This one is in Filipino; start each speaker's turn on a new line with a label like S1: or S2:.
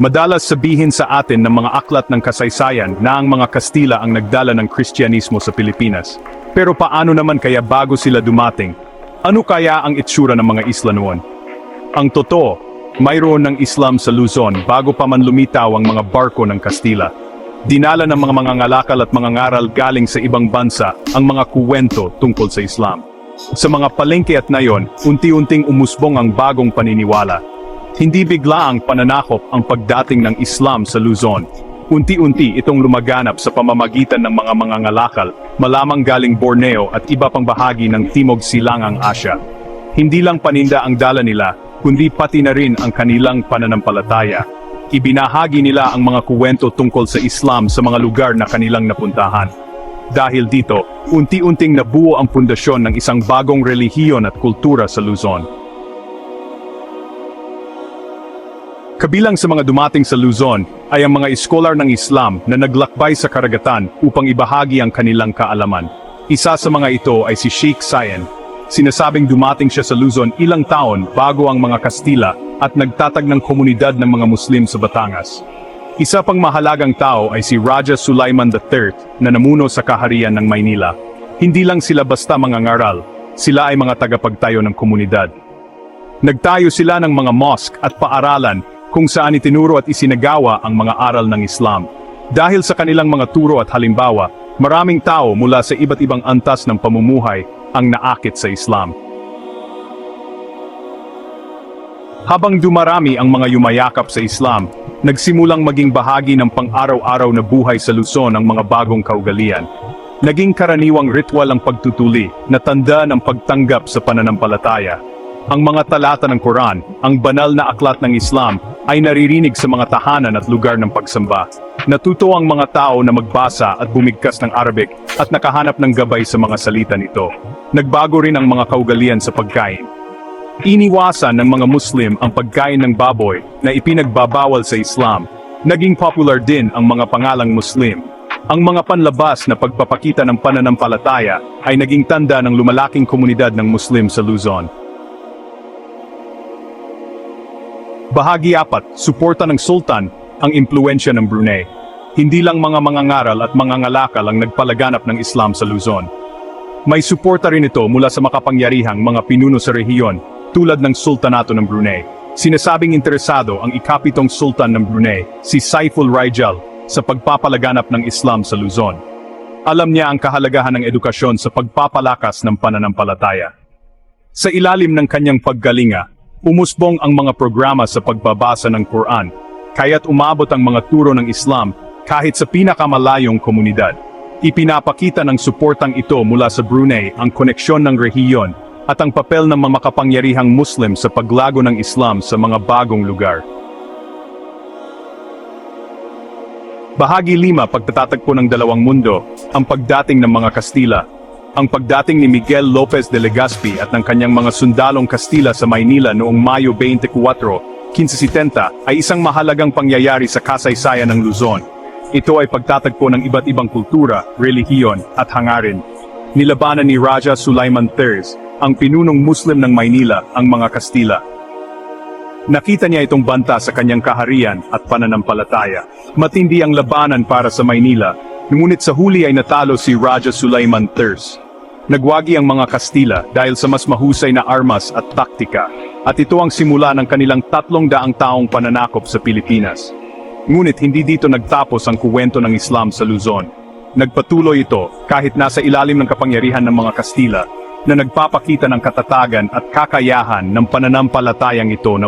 S1: Madalas sabihin sa atin ng mga aklat ng kasaysayan na ang mga Kastila ang nagdala ng Kristyanismo sa Pilipinas. Pero paano naman kaya bago sila dumating? Ano kaya ang itsura ng mga isla noon? Ang totoo, mayroon ng Islam sa Luzon bago pa man lumitaw ang mga barko ng Kastila. Dinala ng mga mangangalakal at mangangaral galing sa ibang bansa ang mga kuwento tungkol sa Islam. Sa mga palengke at nayon, unti-unting umusbong ang bagong paniniwala. Hindi bigla ang pananakop ang pagdating ng Islam sa Luzon. Unti-unti itong lumaganap sa pamamagitan ng mga mangangalakal, malamang galing Borneo at iba pang bahagi ng Timog Silangang Asya. Hindi lang paninda ang dala nila, kundi pati na rin ang kanilang pananampalataya. Ibinahagi nila ang mga kuwento tungkol sa Islam sa mga lugar na kanilang napuntahan. Dahil dito, unti-unting nabuo ang pundasyon ng isang bagong relihiyon at kultura sa Luzon. Kabilang sa mga dumating sa Luzon ay ang mga iskolar ng Islam na naglakbay sa karagatan upang ibahagi ang kanilang kaalaman. Isa sa mga ito ay si Sheikh Sayen. Sinasabing dumating siya sa Luzon ilang taon bago ang mga Kastila at nagtatag ng komunidad ng mga Muslim sa Batangas. Isa pang mahalagang tao ay si Raja Sulaiman III na namuno sa kaharian ng Maynila. Hindi lang sila basta mga ngaral, sila ay mga tagapagtayo ng komunidad. Nagtayo sila ng mga mosque at paaralan kung saan itinuro at isinagawa ang mga aral ng Islam. Dahil sa kanilang mga turo at halimbawa, maraming tao mula sa iba't ibang antas ng pamumuhay ang naakit sa Islam. Habang dumarami ang mga yumayakap sa Islam, nagsimulang maging bahagi ng pang-araw-araw na buhay sa Luzon ang mga bagong kaugalian. Naging karaniwang ritual ang pagtutuli na tanda ng pagtanggap sa pananampalataya. Ang mga talata ng Quran, ang banal na aklat ng Islam, ay naririnig sa mga tahanan at lugar ng pagsamba. Natuto ang mga tao na magbasa at bumigkas ng Arabic at nakahanap ng gabay sa mga salita nito. Nagbago rin ang mga kaugalian sa pagkain. Iniwasan ng mga Muslim ang pagkain ng baboy na ipinagbabawal sa Islam. Naging popular din ang mga pangalang Muslim. Ang mga panlabas na pagpapakita ng pananampalataya ay naging tanda ng lumalaking komunidad ng Muslim sa Luzon. Bahagi 4, suporta ng Sultan, ang impluensya ng Brunei. Hindi lang mga mangangaral at mangangalakal ang nagpalaganap ng Islam sa Luzon. May suporta rin ito mula sa makapangyarihang mga pinuno sa rehiyon, tulad ng Sultanato ng Brunei. Sinasabing interesado ang ikapitong Sultan ng Brunei, si Saiful Rijal, sa pagpapalaganap ng Islam sa Luzon. Alam niya ang kahalagahan ng edukasyon sa pagpapalakas ng pananampalataya. Sa ilalim ng kanyang paggalinga, umusbong ang mga programa sa pagbabasa ng Quran, kaya't umabot ang mga turo ng Islam kahit sa pinakamalayong komunidad. Ipinapakita ng suportang ito mula sa Brunei ang koneksyon ng rehiyon at ang papel ng mga makapangyarihang Muslim sa paglago ng Islam sa mga bagong lugar. Bahagi 5 pagtatatagpo ng dalawang mundo, ang pagdating ng mga Kastila. Ang pagdating ni Miguel Lopez de Legazpi at ng kanyang mga sundalong Kastila sa Maynila noong Mayo 24, 1570 ay isang mahalagang pangyayari sa kasaysayan ng Luzon. Ito ay pagtatagpo ng iba't ibang kultura, relihiyon at hangarin. Nilabanan ni Raja Sulaiman III, ang pinunong Muslim ng Maynila, ang mga Kastila. Nakita niya itong banta sa kanyang kaharian at pananampalataya. Matindi ang labanan para sa Maynila, ngunit sa huli ay natalo si Raja Sulaiman III. Nagwagi ang mga Kastila dahil sa mas mahusay na armas at taktika, at ito ang simula ng kanilang tatlong daang taong pananakop sa Pilipinas. Ngunit hindi dito nagtapos ang kuwento ng Islam sa Luzon. Nagpatuloy ito kahit nasa ilalim ng kapangyarihan ng mga Kastila na nagpapakita ng katatagan at kakayahan ng pananampalatayang ito na